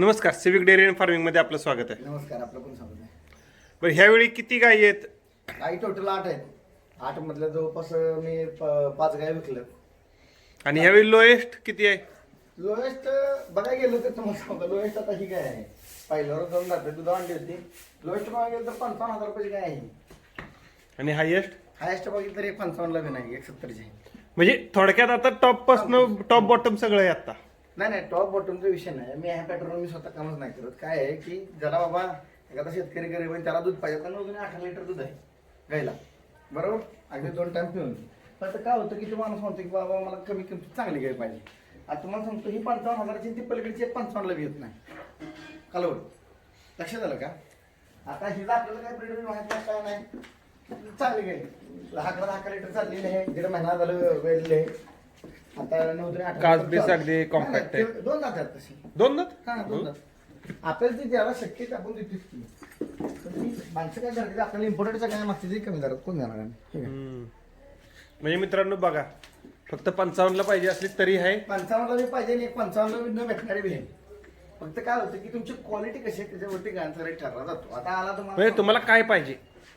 नमस्कार civic dairy and फार्मिंगमध्ये आपलं स्वागत आहे. नमस्कार आपलं पण सांगत आहे. बरं ह्यावेळी किती गायी आहेत? गाई टोटल आठ आहेत. आठ मधल्या जवळपास मी प- पाच गाय विकलं. आणि ह्यावेळी लोएस्ट किती आहे? लोएस्ट बघायला गेलं तर तुम्हाला सांगतो लोएस्ट आता ही काय आहे. पहिल्यावर दोन जाते दूध आणली होती लोएस्ट बघायला गेलं तर पंचावन्न हजार रुपयाची काय आहे आणि हायेस्ट हायेस्ट बघितलं तर एक पंचावन्नला बी नाही एक सत्तरची आहे. म्हणजे थोडक्यात आता टॉपपासून टॉप बॉटम सगळं आहे आता. नाही नाही टॉप बॉटमचा विषय नाही. मी ह्या पॅटर्न मी स्वतः कामच नाही करत. काय आहे की ज्याला बाबा एखादा शेतकरी गरीब आहे त्याला दूध पाहिजे कारण अजून अठरा लिटर दूध आहे गायला बरोबर? अगदी दोन टाइम पिऊन. पण काय होतं की तो माणूस म्हणतो की बाबा मला कमी किमतीत चांगली गाय पाहिजे. आता तुम्हाला सांगतो ही पंचावन्न हजाराची ती पलीकडची एक पंचावन्नला बी येत नाही. कालवर लक्षात आलं का? आता हिला आपल्याला काय ब्रीड माहीत नाही काय नाही. चांगली गाय. दहा दहा लिटर चाललेली आहे. दीड महिना झालं वेळले आहे. आता नऊ तरी आठ कास बीस अगदी compact आहे. दोन जातात तशी. दोन दात हा दोन जात. आपल्याला ती द्यायला शक्य आहे ते आपण देतोच की पण ती माणसं काय करते आपल्याला इम्पोर्टेडचं काय मागते ते कमी दरात कोण? ठीक आहे. हम्म. म्हणजे मित्रांनो बघा फक्त पंचावन्नला पाहिजे असली तरी आहे. पंचावन्नला बी पाहिजे आणि एक पंचावन्नला बी न भेटणारी बी आहे. फक्त काय होतं की तुमची क्वालिटी कशी आहे त्याच्यावरती गायचा रेट ठरला जातो. आता आला म्हणजे तुम्हाला तुम्हाला काय पाहिजे?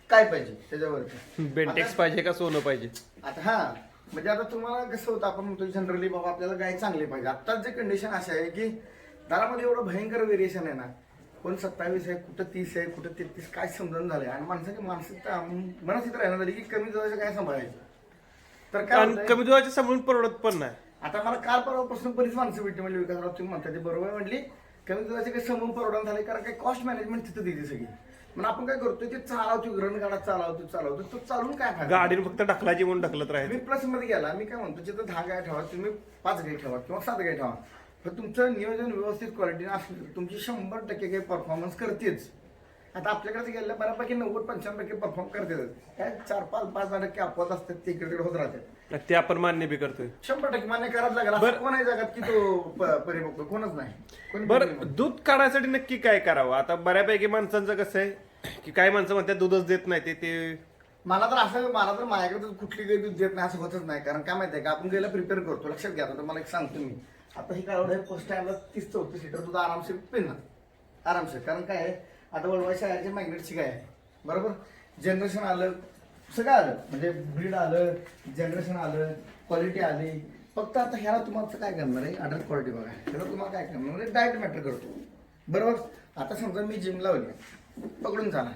काय पाहिजे त्याच्यावरती? बेंटेक्स पाहिजे का सोनं पाहिजे? आता हा म्हणजे आता तुम्हाला कसं होतं आपण म्हणतो जनरली बाबा आपल्याला गाय चांगली पाहिजे. आत्ताच जे कंडिशन असे आहे की दारामध्ये एवढं भयंकर व्हेरिएशन आहे ना कोण सत्तावीस आहे कुठं तीस आहे कुठं तेहतीस काय समजून झालंय? आणि माणसाची मानसिकता मनस्थिती राहणार झाली की कमी दुधाचं काय सांभाळायचं? तर काय? कमी दुधाचे सांभाळून परवडत पण नाही. आता मला काल परवापासून बरीच माणसं भेटली म्हणजे विकासराव तुम्ही म्हणता ते बरोबर आहे म्हणली कमी दुधाचे काही समून परवडण झाले कारण काही कॉस्ट मॅनेजमेंट तिथं दिली सगळी. मग आपण काय करतोय ते चालवतो रणगाडा चालवतो चालवतो तो चालून काय फायदा? गाडीने फक्त ढकलायची म्हणून ढकलत मी प्लसमध्ये गेला मी काय म्हणतो जिथं दहा गाय ठेवा तुम्ही पाच गाय ठेवा किंवा सात गाय ठेवा. पण तुमचं नियोजन व्यवस्थित क्वालिटीने असलं तर तुमची शंभर टक्के काही परफॉर्मन्स करतेच. आता आपल्याकडे गेल्या बऱ्यापैकी नव्वद पंच्याण्णव टक्के परफॉर्म करते काय चार पाच पाच दहा टक्के अपवाद असतात ते इकडे तिकडे होत राहतात. ते आपण मान्य बी करतोय. शंभर टक्के मान्य करायला लागेल. बरं. असं कोण आहे जगात की तो प- परिपक्व कोणच नाही. कोणी बरं परिपक्व नाही. दूध काढायसाठी नक्की काय करावं? आता बऱ्यापैकी माणसांचं कसं आहे की काही माणसं म्हणतात दूधच देत नाही ते ते मला तर असं मला तर माझ्याकडे तर कुठली गाय दूध देत नाही असं होतच नाही. कारण काय माहितीये का? आपण गायला प्रिपेअर करतो. लक्षात घ्या आता मला एक सांगतो मी. आता ही काळवड आहे फर्स्ट टाइमला तीस चौतीस लिटर दूध आरामशीर पिणार आरामशीर. कारण काय आहे? आता वळवाय शहराची मॅग्नेटची गाय आहे. बरोबर? जनरेशन आलं सगळं आलं. म्हणजे ब्रीड आलं जनरेशन आलं क्वालिटी आली. फक्त आता ह्याला तुम्हाला काय करणार आहे? अडर क्वालिटी बघा. ह्याला तुम्हाला काय करणार? म्हणजे डाएट मॅटर करतो. बरोबर? आता समजा मी जिम लावली पकडून झाला.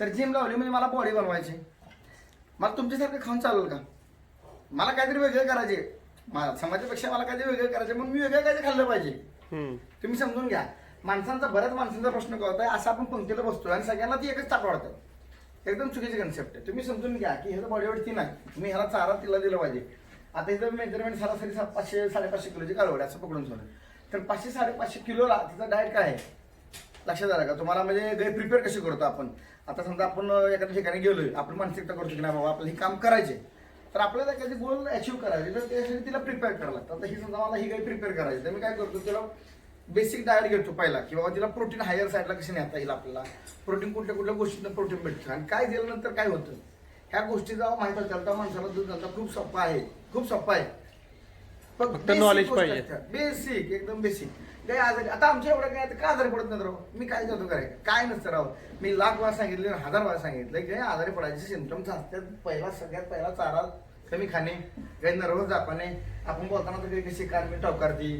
तर जिम लावली म्हणजे मला बॉडी बनवायची मला तुमच्यासारखं खाऊन चालेल का? मला काहीतरी वेगळं करायचे समाजापेक्षा मला काहीतरी वेगळं करायचे म्हणून मी वेगळं काहीतरी खाल्लं पाहिजे. तुम्ही समजून घ्या. माणसांचा बऱ्याच माणसांचा प्रश्न काय होता असं आपण पंक्तीला बसतोय आणि सगळ्यांना ती एकच ताट वाढतं. एकदम चुकीची कन्सेप्ट आहे. तुम्ही समजून घ्या की ह्याचं बॉडी ती नाही तुम्ही ह्याला चारा तिला दिला पाहिजे. आता इथं मेजरमेंट सरासरी सा- पाचशे साडेपाचशे किलोची कालवड असं पकडून सोडलं तर पाचशे साडेपाचशे किलोला तिचा डाएट काय आहे? लक्षात आलं का? तुम्हाला म्हणजे गाय प्रिपेअर कशी करतो आपण? आता समजा आपण एखाद्या ठिकाणी गेलोय आपण मानसिकता करतो की नाही बाबा आपलं हे काम करायचे तर आपल्याला एखादी गोल अचीव्ह करायची तर त्यासाठी तिला प्रिपेअर करावं लागतं. आता ही समजा मला ही काही प्रिपेअर करायची तर मी काय करतो तिला बेसिक डायट घेतो पहिला की बाबा तिला प्रोटीन हायर साईडला कशी नेता येईल आपल्याला? प्रोटीन कुठल्या कुठल्या गोष्टींना प्रोटीन भेटतं? आणि काय दिल्यानंतर काय होतं? ह्या गोष्टी जेव्हा माहिती तेव्हा माणसाला दूध घालता खूप सोपा आहे. खूप सोपा आहे. फक्त knowledge पाहिजे. बेसिक एकदम बेसिक काय आजारी. आता आमच्या एवढं काय का आजारी पडत नाही राव? मी काय करतो काय काय नसतं राव. मी लाख वेळा सांगितले हजार वेळा सांगितलं की आजारी पडायचे सिमटम्स असतात पहिला सगळ्यात पहिला चारा कमी खाणे काही नर्वस जापाने आपण बोलताना तर काही कशी कार मी टवकारती.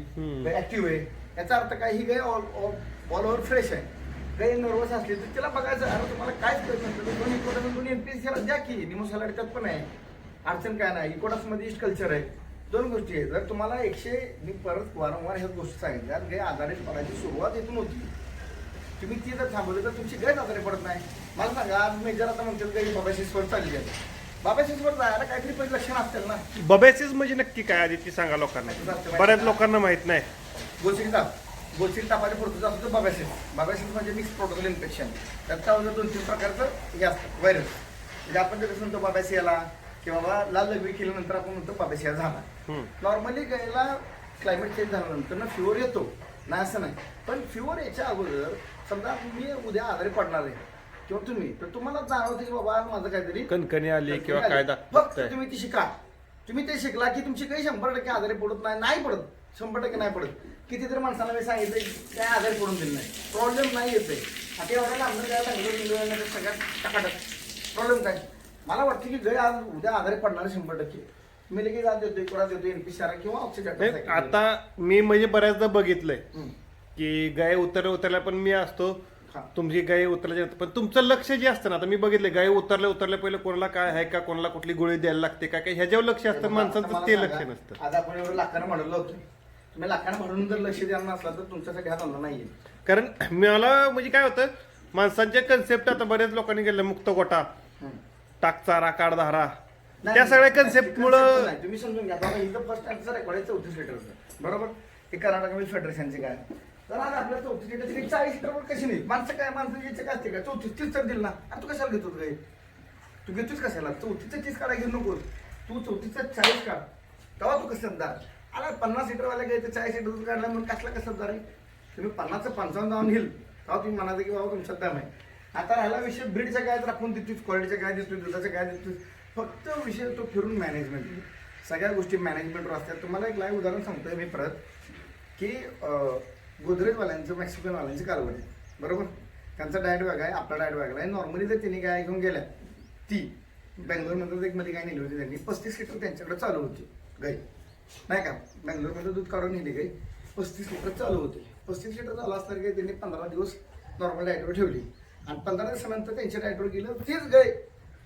ऍक्टिव्ह आहे. याचा अर्थ काय? ही गाय ऑल ऑल ओव्हर फ्रेश आहे. गाय नर्वस असली तर तिला बघायचं अरे तुम्हाला काय प्रश्न दोन इकोडास दोन एनपीएससीला द्या की निमोसाला त्यात पण आहे. अडचण काय नाही. इकोडासमध्ये ईस्ट कल्चर आहे. दोन गोष्टी आहेत. जर तुम्हाला एकशे मी परत वारंवार ह्या गोष्टी सांगितल्या. गाय आजारी पडायची सुरुवात इथून होती. तुम्ही ती जर थांबवली तर तुमची गैर आजारी पडत नाही. मला सांगा आज मेजर आता म्हणतात गाई बाबाशी स्वर चालली आहे. बाबाशी स्वर जायला काहीतरी पहिले लक्षण असतील ना बबेसिस म्हणजे नक्की काय आधी ती सांगा लोकांना. बऱ्याच लोकांना माहीत नाही. गोचिक ताप गोचिक तापाचे प्रोटोज असतो तो बाबासिस बाबासिस म्हणजे मिक्स प्रोटोकॉल इन्फेक्शन होतं दोन तीन प्रकारचं हे असतं व्हायरस म्हणजे आपण जसं म्हणतो बाबासियाला किंवा बाबा लाल लगवी केल्यानंतर आपण म्हणतो बाबासिया झाला. नॉर्मली गायला क्लायमेट चेंज झाल्यानंतर ना फिवर येतो. नाही असं नाही. पण फिवर याच्या अगोदर समजा मी उद्या आजारी पडणार आहे किंवा तुम्ही तर तुम्हाला जाणवतं की बाबा माझं काहीतरी कणकणी आली किंवा फक्त काय दाखवतंय. तुम्ही ती शिका. तुम्ही ते शिकला की तुमची काही शंभर टक्के आजारी पडत नाही नाही पडत. शंभर टक्के नाही पडत. कितीतरी माणसाला मी सांगितलं काय आधार पडून दिलं नाही. प्रॉब्लेम नाही येतोय आता एवढ्या लांब काय बिंगलोर सगळ्यात टकाटक. प्रॉब्लेम काय? मला वाटतं की गय आज उद्या आधारी पडणार शंभर टक्के. मी लगेच आज देतोय कोणा देतोय एनपीसीआर किंवा नाही, ऑक्सिजन आता मी म्हणजे बऱ्याचदा बघितलंय की गाय उतरल्या उतरल्या पण मी असतो. हा. तुमची गाय उतरल्या पण तुमचं लक्ष जे असतं ना आता मी बघितलं गाय उतरल्या उतरल्या पहिले कोणाला काय आहे का कोणाला कुठली गोळी द्यायला लागते का काय ह्याच्यावर लक्ष असतं माणसांचं ते लक्ष नसतं. आज आपण एवढं लाखानं म्हणलं होतं. तुम्ही लाखानं म्हणून जर लक्ष द्यायला नसला तर तुमच्यासाठी हा धंदा नाहीये. कारण मला म्हणजे काय होतं माणसांचे कन्सेप्ट आता बऱ्याच लोकांनी केलं मुक्त गोटा टाकचारा काढधारा नाही, त्या सगळ्या कन्सेप्ट मुळे. तुम्ही समजून घ्या बाबा इथं फर्स्ट रेकॉर्ड आहे चौतीस लिटर होतं बरोबर? हे कर्नाटक फेडरेशनचे काय? तर आज आपल्या चौतीस लिटर तरी चाळीस लिटरवर कशी नाही? माणसं काय माणसं याचे काय असते का? चौतीस तीस तर दिल ना. अरे तू कशाला घेतो काय तू घेतोस कशाला? चौतीसचं तीस काढा घेऊ नको तू चौतीसचं चाळीस काढ. तेव्हा तू कसं दार आला पन्नास लिटरवाला घ्यायचं चाळीस सीटर दूध काढला म्हणून कसला कसं दार आहे तुम्ही पन्नासचं पंचावन्न जाऊन घेईल तेव्हा तुम्ही म्हणाल की बाबा तुमचा दम आहे. आता राहिला विषय ब्रीडच्या काय राखून आपण देतोच क्वालिटीच्या गाय देतोय दुधाच्या गाय देतोय फक्त विषय तो फिरून मॅनेजमेंट सगळ्या गोष्टी मॅनेजमेंटवर असतात. तुम्हाला एक लाईव्ह उदाहरण सांगतोय मी परत की गोदरेजवाल्यांचं मेक्सिकनवाल्यांची कालवड. आहे बरोबर? त्यांचा डायट वेगळा आहे आपला डायट वेगळा आहे. नॉर्मली जर तिने गाय घेऊन गेल्या ती बँगलोरमध्ये एक मध्ये गाय नेली होती त्यांनी पस्तीस लिटर त्यांच्याकडे चालू होती गाई. नाही का? बँगलोरमध्ये दूध काढून नेली गाई पस्तीस लिटर चालू होते. पस्तीस लिटर चालू असताना काही त्यांनी पंधरा दिवस नॉर्मल डाएटवर ठेवली. आणि पंधरा दिवसानंतर त्यांच्या डाएटवर गेलं तीच गाय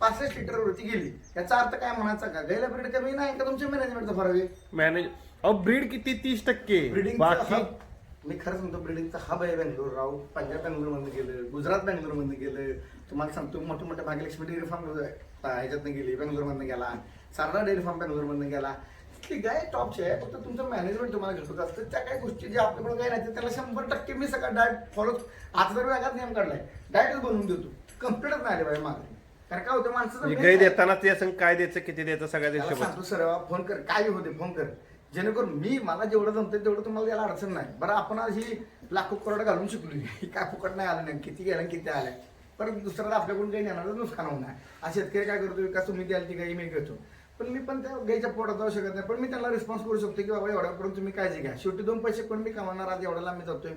पासष्ट लिटरवरती गेली. याचा अर्थ काय म्हणायचा का? गायला ब्रीड कमी नाही का तुमच्या मॅनेजमेंटचा फरक आहे? मॅनेज अहो ब्रीड किती? तीस टक्के. बाकी हब मी खरं सांगतो ब्रिडिंगचा हब आहे बेंगलोर राव. पंजाब बेंगलोरमधनं गेलं गुजरात बेंगलोरमधनं गेलं. तुम्हाला सांगतो मोठे मोठे भाग्यलक्ष्मी डेअरी फार्म ह्याच्यातनं गेली बेंगलोरमधनं गेला. सारदा डेअरी फार्म बेंगलोरमधनं गेला. ती गाय टॉपची आहे. फक्त तुमचं मॅनेजमेंट तुम्हाला घडत असतं त्या काही गोष्टी ज्या आपल्याकडे काय नाही त्याला शंभर टक्के मी सगळं डाएट फॉलो आता तर वेगळाच नियम काढलाय. डाएटच बनवून देतो. कम्प्लीटच नाही आले पाहिजे मागे. कारण काय होतं गाय काय? देताना ते असं काय द्यायचं किती द्यायचं सगळ्या दिवशी सांगतो सर फोन कर. काय होते फोन कर. जेणेकरून मी मला जेवढं जमतं तेवढं तुम्हाला द्यायला अडचण नाही. बरं आपण आज ही लाखो करोड घालून शिकलो. काय फुकट नाही आलं नाही. किती गेलं किती आलं. परत दुसऱ्याला आपल्याकडून काही नेणार नुकसान होणार. आज शेतकरी काय करतो का तुम्ही द्याल ती गाई मी घेतो. पण मी पण त्या गाईच्या पोटात जाऊ शकत नाही. पण मी त्याला रिस्पॉन्स करू शकतो की बाबा एवढ्यापर्यंत तुम्ही काळजी घ्या. शेवटी दोन पैसे पण मी कमावणार? आज एवढ्याला मी जातोय.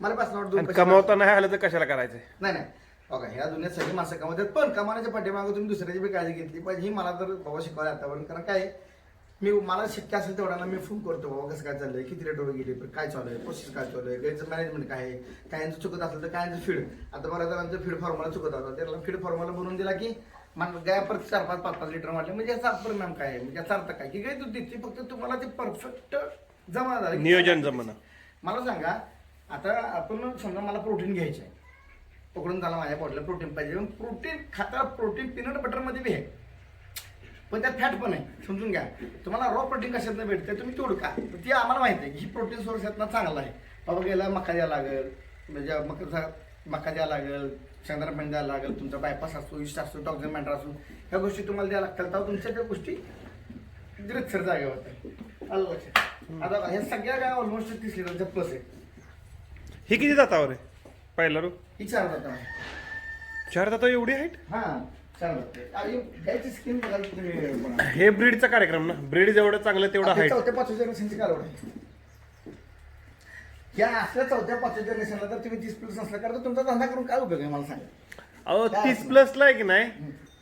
मला पास दोन आणि पैसे कमावता नाही आलं तर कशाला करायचं? नाही नाही. बघा ह्या दुनियात सगळी माणसं कमवतात पण कमावण्याच्या पाठीमागे तुम्ही दुसऱ्याची बी काळजी घेतली पण ही मला तर बाबा शिकवायला आतापर्यंत कारण काय आहे, मी मला शक्य असेल तेवढ्याला मी फोन करतो बाबा कसं काय चाललंय? किती रेटवर गेली? पण काय चालू आहे? प्रोसेस काय चालू आहे? गाईचं मॅनेजमेंट काय आहे? काहींचं चुकत असेल तर काहींचं फीड आता बऱ्याच जणांचं फीड फॉर्म्युला चुकत असतात त्याला फीड फॉर्म्युला बनवून दिला की मन गाय परत चार पाच पाच पाच लिटर वाटले म्हणजे याचा परिणाम काय आहे? म्हणजे याचा अर्थ काय? की गाय दूध देते फक्त तुम्हाला ते परफेक्ट जमा झालं. नियोजन जमणं मला सांगा आता आपण समजा मला प्रोटीन घ्यायचं आहे. पकडून झाला माझ्या बॉडीला प्रोटीन पाहिजे. प्रोटीन खाता प्रोटीन पीनट बटरमध्ये बी आहे. पण त्यात फॅट पण आहे. समजून घ्या. तुम्हाला रॉ प्रोटीन कशातनं भेटते तुम्ही तोड का तर ती आम्हाला माहिती आहे की ही प्रोटीन सोर्स यातनं चांगला आहे. बाबा गेला मका द्यायला लागेल. म्हणजे मका मका द्यायला लागेल. शेंगदाणा पाणी द्यायला लागेल तुमचा बायपास असतो इष्ट असतो टॉक्झिन मॅटर असतो ह्या गोष्टी तुम्हाला द्यायला लागतात तेव्हा तुमच्या त्या गोष्टी रितसर जागेवर होत्या आलं लक्षात? आता ह्या सगळ्या काय ऑलमोस्ट तीस लिटरच्या प्लस आहे. ही किती जातावर आहे? पहिला रू ही चार जाता चार जाता एवढी आहेत हा चार जाते आणि गायची स्किन बघायला तुम्ही बघा. हे ब्रीडचा कार्यक्रम ना. ब्रीड जेवढं चांगलं तेवढं हाईट चौथ्या पाचव्या कालवड आहे. या असल्या चौथ्या पाचव्या जनरेशनला तर तुम्ही तीस प्लस नसला कारण तुमचा धंदा करून काय उपयोग आहे मला सांगा? अहो तीस? प्लसला आहे की नाही?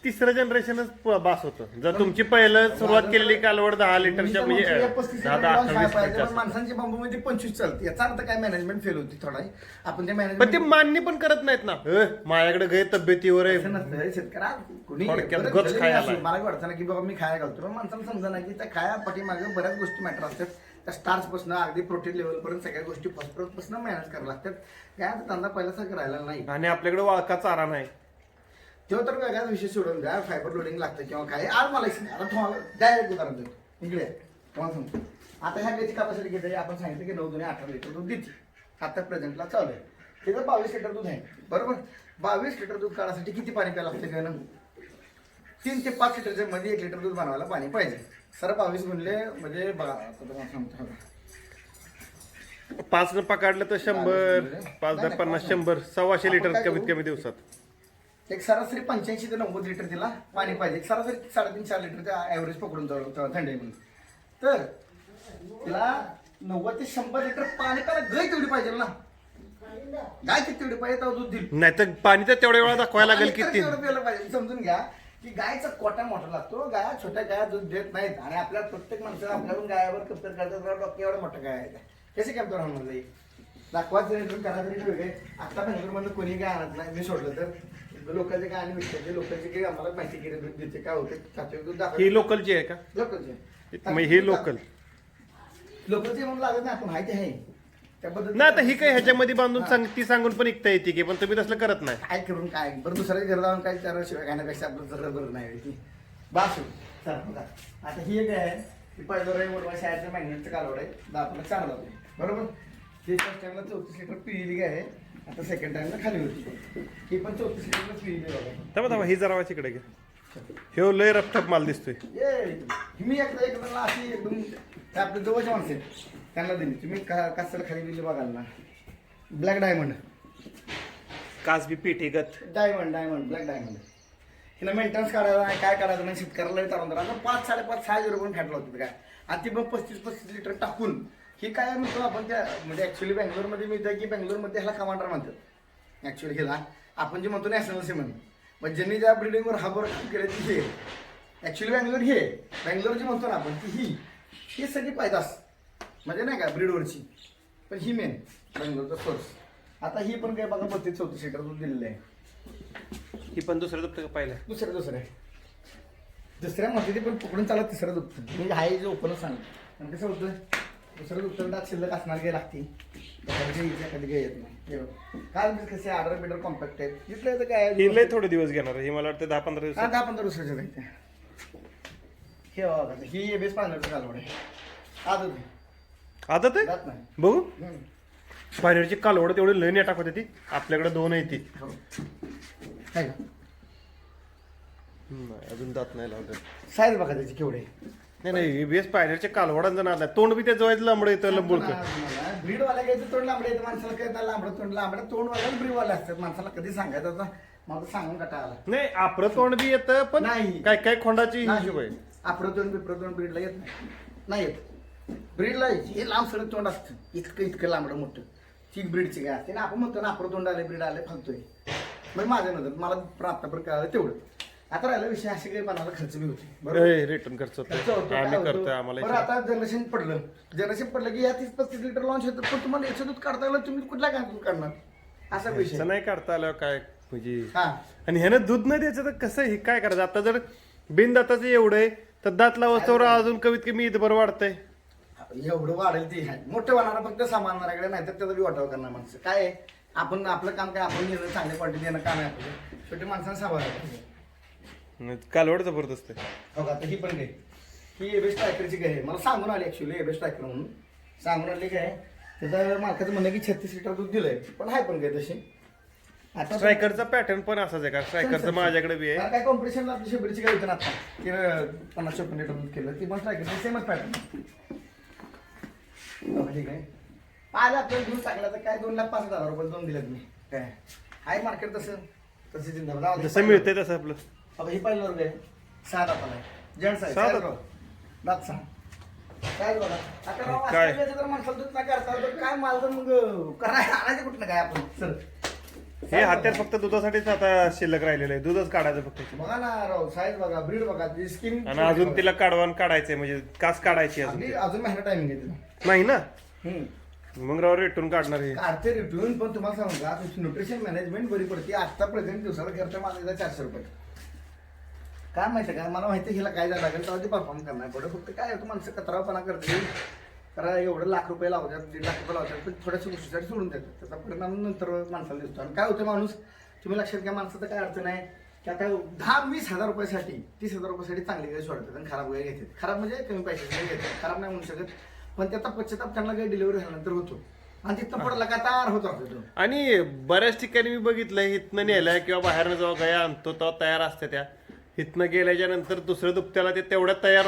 तिसरं जनरेशनच बास होतं. जर तुमची पहिलं सुरुवात केलेली कालवड दहा लिटरच्या म्हणजे अं, दहा दहा अठ्ठावीस. माणसांची बांबू मध्ये पंचवीस चालते याचा अर्थ काय? मॅनेजमेंट फेल होती थोडा. आपण ते पण ते मॅनेजमेंट मान्य पण करत नाहीत ना. अ, माझ्याकडे गै तब्येतीवर आहे. शेतकऱ्या कुणी थोडक्यात बरं, गच भले खायला असो, आहे. मला काय वाटतं ना की बाबा मी खाया घालतो. पण माणसाला समजा नाही की त्या खाया पाठीमागे बऱ्याच गोष्टी मॅटर असतात. त्या स्टार्च पासून अगदी प्रोटीन लेवल पर्यंत सगळ्या गोष्टी फॉस्फरसपासून मॅनेज करायला लागतात. काय आता धंदा पहिल्यासारखं राहिला नाही. आणि आपल्याकडे वाळका चारा नाही. तेव्हा तर वेगळाच विषय सोडून द्या. फायबर लोडिंग लागतं किंवा काय आज मला एक सांगा, आता तुम्हाला डायरेक्ट उदाहरण देतो. इकडे. तुम्हाला सांगतो. आता ह्या गायची कॅपॅसिटी किती आहे. आपण सांगितलं की नऊ दोन्ही अठरा लिटर दूध देते. आता प्रेझेंटला चालू आहे. तिथं बावीस लिटर दूध आहे. बरोबर? बावीस लिटर दूध काढायसाठी किती पाणी प्यायला लागतं काय ना तीन ते पाच लिटरच्या मध्ये एक लिटर दूध बनवायला पाणी पाहिजे. सर बावीस गुणले म्हणजे बघा आता तुम्हाला सांगतो. पाच पकडलं तर शंभर पाच दहा पन्नास शंभर सव्वाशे लिटर कमीत कमी दिवसात. एक सरासरी पंच्याऐंशी ते नव्वद लिटर तिला पाणी पाहिजे. एक सरासरी साडेतीन चार लिटर ॲव्हरेज पकडून जाऊ तेव्हा थंडी म्हणून. तर तिला नव्वद ते शंभर लिटर पाणी त्याला गाय तेवढी पाहिजे ना. गाय किती तेवढी पाहिजे तेव्हा दूध देईल. नाही तर पाणी तर तेवढ्या वेळा दाखवायला लागेल पाणी तर किती? तेवढं प्यायला पाहिजे. समजून घ्या की गायचा कोटा मोठा लागतो. गाया छोट्या गाया दूध देत नाहीत. आणि आपल्या प्रत्येक माणसाला आपल्याकडून गायावर कंपेअर करतात. डॉक्टर एवढा मोठा गाय आहे. कसे कंपेअर होणार नाही दाखवाच जरी करा तरी वेगळे. आता बेंगलोरमधलं कोणी काय आणत नाही मी सोडलं तर. लोकांचे काय आणि विकतात लोकांचे काही आम्हाला माहिती केली दूध देते काय होते खाते दूध ही लोकलची आहे का? लोकांचे मग हे लोकल लोकांचे म्हणून लागत नाही आपण माहिती आहे. त्याबद्दल नाही आता ही काय ह्याच्यामध्ये बांधून सांग ती सांगून पण ऐकता येते की पण तुम्ही तसलं करत नाही. काय करून काय? बरं दुसऱ्या घर जाऊन काय चार शिवाय खाण्यापेक्षा आपलं जरा बरं नाही ती. बासू चला बघा. आता ही एक आहे ती पहिलं रे मोठा शाळेचं मॅग्नेटचं कालवड आहे. चार जाते बरोबर? ती फर्स्ट टाइमला चौतीस लिटर पिलेली आहे. आता सेकंड टाइमला खाली होती. ही पण चौतीस लिटर पिलेली बघा थांबा थांबा ही जरा इकडे घ्या ह्यो लय रपटप माल दिसतोय. ये मी एकदा एकदा अशी एकदम ते आपले जवळचे माणसं आहेत. त्यांना दिली तुम्ही का कासाला खाली दिली बघाल ना. ब्लॅक डायमंड कासबी पेटीगत डायमंड डायमंड ब्लॅक डायमंड हिला मेंटेनन्स काढायला नाही काय काढायचं नाही शेतकऱ्याला विचारून तर आता पाच साडेपाच सहा झिरो पण फॅटला होती काय आणि ती पण पस्तीस पस्तीस लिटर टाकून ही काय म्हणतो आपण त्या म्हणजे ऍक्च्युली बँगलोरमध्ये मिळतं की बँगलोरमध्ये ह्याला कमांडर म्हणतात. ऍक्च्युली हिला आपण जे म्हणतो नॅशनल सी म्हणून मग ज्यांनी ज्या ब्रिडिंगवर हाबर केलं ती हे. ऍक्च्युली बँगलोर हे. बँगलोर जी म्हणतो ना आपण ती ही. ही सगळी पायदास म्हणजे नाही का ब्रीडवरची पण ही मेन बँगलोरचा सोर्स आता ही पण काय बघा पस्तीस चौतीस लिटर दूध दिलेलं आहे. ही पण दुसरं दुखतं पाहिलं? दुसरं दुसरं आहे. दुसऱ्या मध्ये पण पकडून चालत तिसरं दुखतं म्हणजे आहे जे ओपनच सांग आणि कसं होतं? दुसरं दुखतं दात शिल्लक असणार काही लागते कधी कधी काही येत नाही. कसे बिडर कॉम्पॅक्ट आहेत. इथलं काय ही लय थोडे दिवस घेणार आहे. ही मला वाटतं दहा पंधरा हा दिवस दहा पंधरा काही त्या. हे बघा आता. ही बेस पाण्याचं कालवड आहे. आदत आहे. आदत आहे? जात नाही. बघू. हम्म. पायरीची कालवड तेवढी लय नेटाक होती. ती आपल्याकडे दोन आहे ती. हो. आहे का नाही, अजून दात नाही लावलं साईज बघा त्याची केवढे नाही नाही बेस पायरीच्या कालवडांचं नाद आहे तोंड बी त्या जवळ लांबड येतं लंबुळक ब्रीड वाला काय तोंड लांबडे येतं माणसाला काय लांबडं तोंड लांबडं तोंड वाला ब्रीड वाले असतात. माणसाला कधी सांगायचं आता? मला सांगून कटा आला नाही आपलं तोंड बी येतं पण नाही. काय काय खोंडाची हिशोब आहे. आपलं तोंड बिप्रं तोंड ब्रीडला येत नाही. नाही येत. ब्रीडला हे लांब सडक तोंड असतं. इतकं इतकं लांबडं मोठं. ती ब्रीडची काय असते ना? आपण म्हणतो ना आपलं तोंड आले ब्रीड आले फालतोय. मग माझ्या नंतर मला प्राप्तापर्यंत कळालं तेवढं. आता राहिला विषय असे काही मनाला खर्च बी होते. बरोबर? रिटर्न खर्च खर्च होतो होतो, काय आम्ही होतो? करतोय आम्हाला बरं आता जनरेशन पडलं. जनरेशन पडलं की या तीस पस्तीस लिटर लॉन्च होतं पण तुम्हाला याचं दूध काढता आलं तुम्ही कुठल्या काय काढणार? असा विषय. नाही काढता आलं काय म्हणजे हा. आणि ह्यानं दूध नाही द्यायचं तर कसं हे काय करायचं? आता जर बिनदाताचं एवढं आहे तर दात लावस्तवर अजून कमीत कमी ईद बरं वाढतंय. एवढं वाढेल ते आहे मोठं वाढणार फक्त सामानणाऱ्याकडे नाही तर त्याचा बी वाटाव करणार माणसं. काय आहे? आपण आपलं काम काय? आपण नेलं चांगल्या क्वालिटी देणं काम आहे आपलं. शेवटी माणसानं सांभाळायला पाहिजे. कालवड जबरदस्त आहे. हो का आता ही पण गाय ही एबेस्ट ट्रॅकरची गाय आहे मला सांगून आली ऍक्च्युली एबेस्ट ट्रॅकर म्हणून. सांगून आली काय? त्याचं मालकाचं म्हणणं की छत्तीस लिटर दूध दिलंय. पण आहे पण गाय तशी. आता स्ट्रायकरचा पॅटर्न पण असाच आहे का? स्ट्रायकरचं माझ्याकडे बी आहे. काय कॉम्पिटिशनला आपली शेबरीची गाय होती ना आता. अं, पन्नास चोपन्न लिटर दूध केलं. ती पण ट्रॅकरची सेमच पॅटर्न ठीक आहे. आलं आपल्याला घेऊन टाकलं तर काय? दोन लाख पाच हजार रुपये दोन दिलेत मी. काय? आहे मार्केट तसं. तशी जिंदा जसं मिळतंय तसं आपलं. आता ही पहिलं वर्ग आहे. सहा दाताला आहे. जेंट्स आहे. सहा साईज दात? बघा. दात सहा साईज बघा आता राव काय? असं वेळेचं जर माणसाला दूध नाही करता? तर काय माल तर मग करायला आणायचं कुठलं काय आपण? सर हे हत्यार फक्त दुधासाठीच आता शिल्लक राहिलेलं आहे. दूधच काढायचं फक्त बघा ना राव साईज बघा ब्रीड बघा ती स्किन आणि अजून तिला काढवान काढायचंय म्हणजे कास काढायची अजून अजून महिना टायमिंग आहे तिला. नाही ना? हम्म. मग राव रेटून काढणार हे काढते रिटून पण तुम्हाला सांगू का न्यूट्रिशन मॅनेजमेंट बरी पडते. आता प्रेझेंट दिवसाला खर्च माझा चारशे रुपये. काय माहिती का? मला माहिती हिला काय जायला लागेल तेव्हा ती परफॉर्म करणार. पुढे फक्त काय होतं माणसं कचरावपणा करते कारण एवढं लाख रुपये लावतात दीड लाख रुपये लावतात पण थोड्याशा गोष्टीसाठी सोडून देतात त्याचा परिणाम नंतर माणसाला दिसतो. आणि काय होतं माणूस तुम्ही लक्षात घ्या माणसाचं काय अडचण आहे की आता दहा वीस हजार रुपयासाठी तीस हजार रुपयासाठी चांगली गाडी सोडतात आणि खराब गाडी घेतात. खराब म्हणजे कमी पैशाची घेतात खराब नाही म्हणू शकत. पण त्याचा पश्चाताप त्यांना काही डिलिव्हरी झाल्यानंतर होतो. आणि तिथं पुढे लगातार होत राहतो आणि बऱ्याच ठिकाणी मी बघितलंय इथनं नेलाय किंवा बाहेरनं जेव्हा गाया आणतो तेव्हा तयार असते त्या. इथनं गेल्याच्यानंतर दुसरं दुपत्याला ते तेवढ्या तयार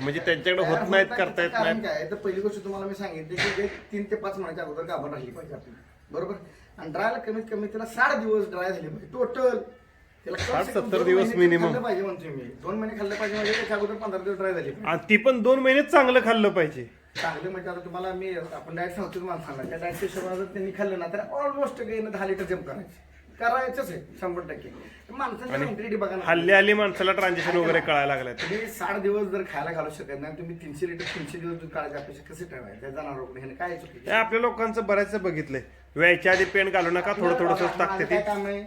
म्हणजे त्यांच्याकडे होत नाहीत करता येत कारण नाहीत काय? तर पहिली गोष्ट तुम्हाला मी सांगितली की तीन ते पाच महिन्याच्या अगोदर गाभण राहिली पाहिजे आपली. बरोबर? आणि ड्रायला कमीत कमी त्याला साठ दिवस ड्राय झाले पाहिजे. टोटल त्याला कम साठ से कम सत्तर दोन दिवस महिने minimum. खाल्लं पाहिजे म्हणतो मी. दोन महिने खाल्लं पाहिजे म्हणजे त्याच्या अगोदर पंधरा दिवस ड्राय झाली पाहिजे. आणि ती पण दोन महिने चांगलं खाल्लं पाहिजे. चांगलं म्हणजे आता तुम्हाला मी आपण डायट सांगतो तुम्हाला सांगा त्या डायटच्या हिशोबाने जर त्यांनी खाल्लं ना तर ऑलमोस्ट काही ना दहा लिटर जम्प करायचे. करायचंच आहे शंभर टक्के. माणसांची मेंटॅलिटी बघा ना. हल्ली हल्ली माणसाला ट्रान्झॅक्शन वगैरे कळायला लागल्यात. तुम्ही साठ दिवस जर खायला घालू शकत नाही तुम्ही तीनशे लिटर तीनशे दिवस दूध काढायची अपेक्षा कसे ठेवायचे? त्या जनावर ह्याने काय आपल्या लोकांचं बऱ्याच बघितलंय. व्यायच्या आधी पेन घालू नका थोडं थोडंसं टाकते काय ती. काम आहे?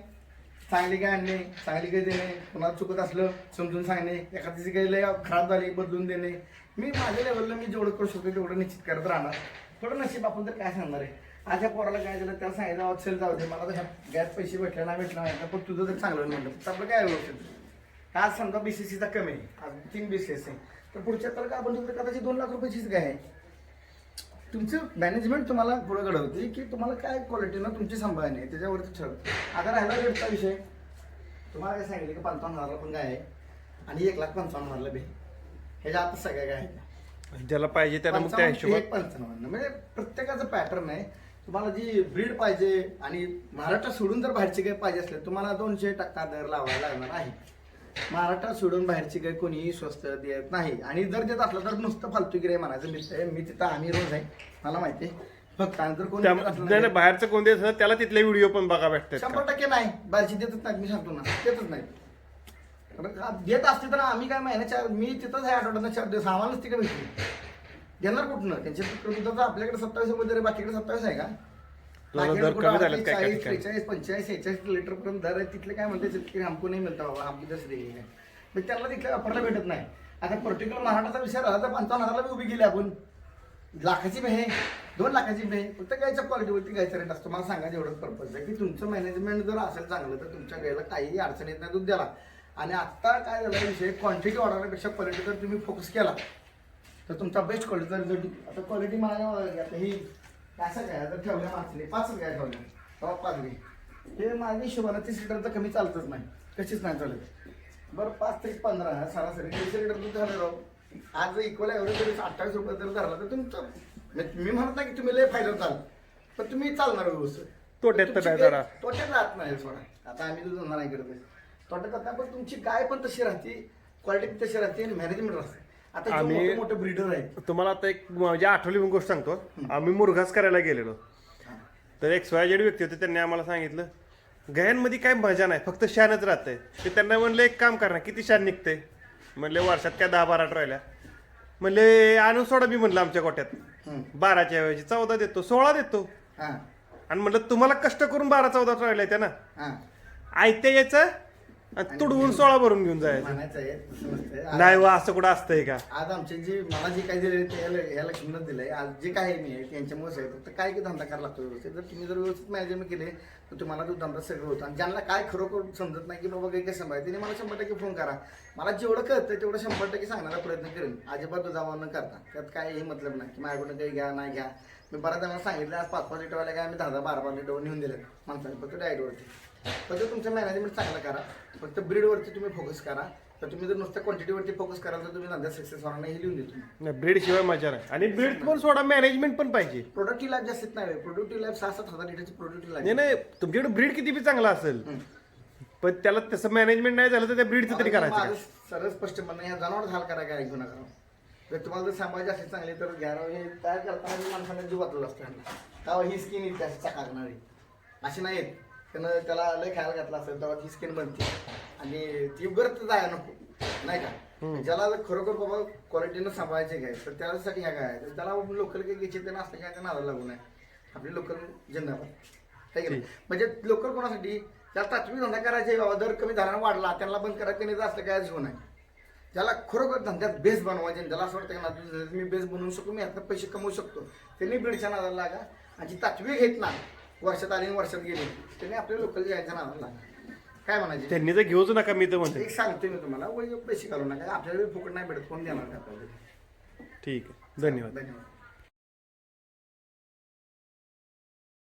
चांगली काय आणणे चांगली काय देणे कुणाला चुकत असलं समजून सांगणे एखाद्याची काही लय खराब झाली बदलून देणे. मी माझ्या लेवलला मी जेवढं करू शकतो तेवढं निश्चित करत राहणार. थोडं नशीब आपण तर काय सांगणार आहे? आज या पोराला काय झालं त्याला सांगितलं "अहो, चल जाऊ दे मला तर ह्या गॅस पैसे भेटले नाही भेटले नाही. पण तुझं तर चांगलं म्हणलं तर आपलं काय व्यवस्थित? आज समजा बीसीसीचा कमी आहे आज तीन बीसीएस आहे. तर पुढच्या तर आपण तिकडे कदाचित दोन लाख रुपयाचीच काय आहे तुमचं मॅनेजमेंट तुम्हाला पुढे घडवते की तुम्हाला काय क्वालिटीनं तुमची सांभाळणे आहे त्याच्यावरती ठरव. आता राहिला रेटचा विषय. तुम्हाला काय सांगितलं की पंचावन्न हजारला पण काय आहे आणि एक लाख पंचावन्न हजारला बी. ह्याच्या आता सगळ्या काय आहेत ज्याला पाहिजे त्यानं मग त्या पंचावन्न हिशोबात एक पंचावन्न म्हणजे प्रत्येकाचं पॅटर्न आहे. तुम्हाला जी ब्रीड पाहिजे आणि महाराष्ट्र सोडून जर बाहेरची काही पाहिजे असले तुम्हाला दोनशे टक्का दर लावायला लागणार आहे. महाराष्ट्र सोडून बाहेरची काही कोणीही स्वस्त देत नाही. आणि जर देत असलं तर नुसतं फालतूगिरी आहे म्हणायचं. मी मी तिथं आम्ही रोज आहे. मला माहिती आहे. फक्त जर कोणी नाही, नाही, नाही- बाहेरचं कोण देत त्याला तिथले व्हिडिओ पण बघा भेटतात शंभर? टक्के नाही. बाहेरची देतच नाहीत मी सांगतो ना. देतच नाही देत असते तर आम्ही काय महिन्याच्या मी तिथंच आहे आठवड्यात चार दिवस. आम्हालाच तिकडे भेटली देणार कुठनं? त्यांचे दुधाचं आपल्याकडे सत्तावीस आहे, बाकीकडे सत्तावीस आहे का? दोन बाकीकडे कमी झालेत काय काय चाळीस, ठिकाणी. त्रेचाळीस पंचेचाळीस सेहेचाळीस लिटर पर्यंत दर आहे तिथले काय म्हणते शेतकरी हमको नाही मिळता बाबा हमको दस देईल काय मग त्याला तिथल्या वापरायला भेटत नाही. आता पर्टिक्युलर महाराष्ट्राचा विषय राहिला तर पंचावन्न हजारला बी उभी गेली आपण. लाखाची बी दोन लाखाची बी फक्त गायच्या क्वालिटीवरती गायचा रेट असतो. मला सांगायचं एवढंच पर्पज आहे की तुमचं मॅनेजमेंट जर असेल चांगलं तर तुमच्या गायला काहीही अडचण येत नाही दूध द्याला आणि आत्ता काय झालं विषय क्वांटिटी वाढवण्यापेक्षा क्वालिटी जर तुम्ही फोकस केला. तर तुमचा बेस्ट क्वालिटीचा रिझल्ट आता क्वालिटी मला आता ही असं काय? आता ठेवल्या माणसाने पाच काय ठेवल्या. तेव्हा पाच घे हे माझ्या हिशोबानं तीस लिटरचं कमी चालतच नाही. कशीच नाही चालत. बरं पाच ते पंधरा हा सरासरी तीनशे लिटर दूध झालं राव. आज जर इक्वल ॲव्हरेज जरी अठ्ठावीस रुपये जर धरला तर तुमचं म्हणजे मी म्हणत नाही की तुम्ही लय फायदा चाल पण तुम्ही चालणार व्यवस्थित. तोट्यात तर जरा. तोट्यात राहत नाही सोडा. आता आम्ही दूध धंदा नाही करत. तोट्यात आता पण तुमची गाय पण तशी राहते क्वालिटी तशी राहते आणि मॅनेजमेंट राहते. आता आम्ही- मोठे ब्रीडर आहेत. तुम्हाला आता एक माझी आठवली पण गोष्ट सांगतो. आम्ही मुरघास करायला गेलेलो. तर एक जेड व्यक्ती होते त्यांनी आम्हाला सांगितलं गायांमध्ये काय मजा नाही फक्त शानच राहतंय. ते त्यांना म्हणलं एक काम करा किती शान निघतंय? म्हणले वर्षात काय दहा बारा राहिल्या म्हणले आणून सोडा मी म्हणलं आमच्या गोट्यात. हम्म. बाराच्या ऐवजी चौदा देतो सोळा देतो. हा. आणि म्हणलं तुम्हाला कष्ट करून बारा चौदा राहिल्या त्या ना. हा. आयत्या यायचं आणि तुडवून सोळा भरून घेऊन जायचं. म्हणायचं आहे तसं नसतंय. आज- नाही वा असं कुठं असतंय का? आज आमचे जे मला जे काही दिले ते याला- या लक्ष्मीनच दिलंय. आज जे काय आहे मी आहे त्यांच्यामुळेच आहे. फक्त काय की धंदा करायला लागतो व्यवस्थित. जर तुम्ही जर व्यवस्थित मॅनेजमेंट केले तर तुम्हाला तो धंदा सगळं होतं. आणि ज्यांना काय खरोखर समजत नाही की बाबा काही काय सांभाळ त्यांनी मला शंभर टक्के फोन करा. मला जेवढं कळतं तेवढं शंभर टक्के सांगण्याचा प्रयत्न करेन. अजिबात दुजावा न करता. त्यात काही मतलब नाही की माझ्याकडून काही घ्या नाही घ्या. मी बऱ्याच जणांना सांगितलं आज पाच पाच लिटरवाल्या काय आम्ही दहा दहा बारा बारा लिटर नेऊन दिले माणसाने फक्त डायटवरती फक्त तुमचं मॅनेजमेंट चांगलं करा. फक्त ब्रीडवरती तुम्ही फोकस करा. तर तुम्ही जर नुसत्या क्वांटिटीवरती फोकस कराल तर तुम्ही धंदा सक्सेस होणार नाही हे लिहून देतो ब्रीड शिवाय मजा नाही. आणि ब्रीड पण सोडा मॅनेजमेंट पण पाहिजे. प्रोडक्टिव्ह लाईफ जास्त नाही प्रोडक्टिव्ह लाईफ सहा सात हजार लिटरची प्रोडक्टिव्ह नाही लाईफ नाही तुमच्याकडे ब्रीड किती बी चांगला असेल. पण त्याला तसं मॅनेजमेंट नाही झालं तर त्या ब्रीडचं तरी करायचं माझं काय? सरळ स्पष्ट म्हणणं आहे, या जनावर हाल करा काय ऐकू नका. जर तुम्हाला जर सांभाळायची असेल चांगली तर घ्या. हे तयार करताना माणसाने जीव वाचलेला असतो ह्यांना. तेव्हा ही स्किन येते अशी चकाकणारी अशी नाही. येत त्यानं त्याला लय खायला घातला असेल तेव्हा ही स्किन बनते. आणि ती उगरत जाया नको. नाही का? ज्याला जर खरोखर बाबा क्वालिटीनं सांभाळायचे काय तर त्यासाठी ह्या काय. तर त्याला लोकल काही घ्यायचे ते नसतं काय त्यांना नादाला लागू नये. आपली लोकल जिंदाबाद? म्हणजे लोकल कोणासाठी? त्याला तात्विक धंदा करायचे बाबा. दर कमी झाल्यानं वाढला त्यांना बंद करायचं नाही तर असलं काय घेऊ नाही. ज्याला खरोखर धंद्यात बेस बनवायचे आणि ज्याला असं वाटतं की ना मी बेस बनवू शकतो मी यातनं पैसे कमवू शकतो. त्यांनी ब्रिडच्या नादाला लागा आणि जी तात्विक घेत ना वर्षात आली आणि वर्षात गेली त्यांनी आपल्या लोकल जायच्या नादाला लागा. काय म्हणायचे? त्यांनी तर घेऊच नका मी तर म्हणते एक सांगतोय मी तुम्हाला वय पैसे घालू नका आपल्याला फुकट नाही भेटत कोण देणार का? आपल्याला ठीक आहे. धन्यवाद. धन्यवाद.